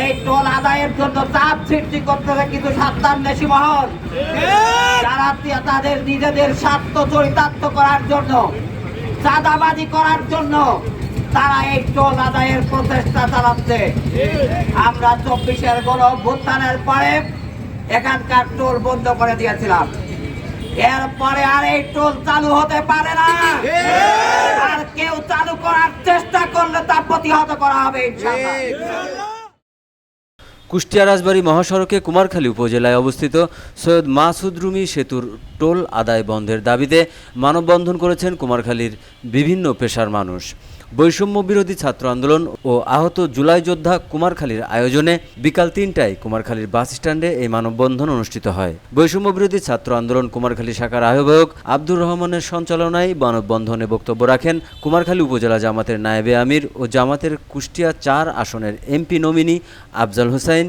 এই টোল আদায়ের জন্য চাপ সৃষ্টি করতে করতেছে কিন্তু সাবধান দেশি মহল। যারা তাদের নিজেদের স্বার্থ চরিতার্থ করার জন্য চাঁদাবাজি করার জন্য তারা এই টোল আদায়ের প্রচেষ্টা চালাচ্ছে। আমরা চব্বিশের গণ অভ্যুত্থানের পরে এখানকার টোল বন্ধ করে দিয়েছিলাম। এরপরে আর এই টোল চালু হতে পারে না। আর কেউ চালু করার চেষ্টা করলে তা প্রতিহত করা হবে ইনশাআল্লাহ। কুষ্টিয়া রাজবাড়ী মহাসড়কে কুমারখালী উপজেলায় অবস্থিত সৈয়দ মাসুদ রুমি সেতুর টোল আদায় বন্ধের দাবিতে মানববন্ধন করেছেন কুমারখালীর বিভিন্ন পেশার মানুষ। বৈষম্য বিরোধী ছাত্র আন্দোলন ও আহত জুলাই যোদ্ধা কুমারখালীর আয়োজনে বিকাল তিনটায় কুমারখালীর বাস স্ট্যান্ডে এই মানববন্ধন অনুষ্ঠিত হয়। বৈষম্য বিরোধী ছাত্র আন্দোলন কুমারখালী শাখার আহ্বায়ক আব্দুর রহমানের সঞ্চালনায় মানববন্ধনে বক্তব্য রাখেন কুমারখালী উপজেলা জামাতের নায়েবে আমির ও জামাতের কুষ্টিয়া চার আসনের এমপি নমিনি আফজাল হোসাইন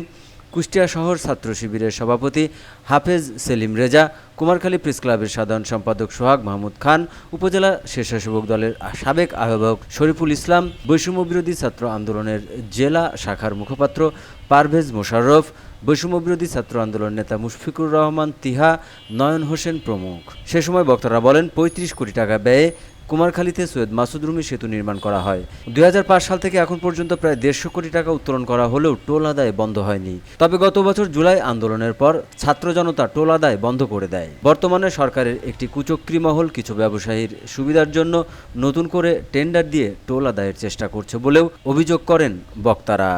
কুষ্টিয়া শহর ছাত্র শিবিরের সভাপতি হাফেজ সেলিম রেজা, কুমারখালী প্রেস ক্লাবের সাধারণ সম্পাদক সোহাগ মাহমুদ খান, উপজেলা স্বেচ্ছাসেবক দলের সাবেক আহ্বায়ক শরীফুল ইসলাম, বৈষম্য বিরোধী ছাত্র আন্দোলনের জেলা শাখার মুখপাত্র পারভেজ মোশাররফ, বৈষম্য বিরোধী ছাত্র আন্দোলন নেতা মুশফিকুর রহমান তিহা, নয়ন হোসেন প্রমুখ। সে সময় বক্তারা বলেন, পঁয়ত্রিশ কোটি টাকা ব্যয়ে কুমারখালীতে সৈয়দ মাসুদ রুমি সেতু নির্মাণ করা হয়। দু হাজার পাঁচ সাল থেকে এখন পর্যন্ত প্রায় দেড়শো কোটি টাকা উত্তোলন করা হলেও টোল আদায় বন্ধ হয়নি। তবে গত বছর জুলাই আন্দোলনের পর ছাত্র জনতা টোল আদায় বন্ধ করে দেয়। বর্তমানে সরকারের একটি কুচক্রী মহল কিছু ব্যবসায়ীর সুবিধার জন্য নতুন করে টেন্ডার দিয়ে টোল আদায়ের চেষ্টা করছে বলেও অভিযোগ করেন বক্তারা।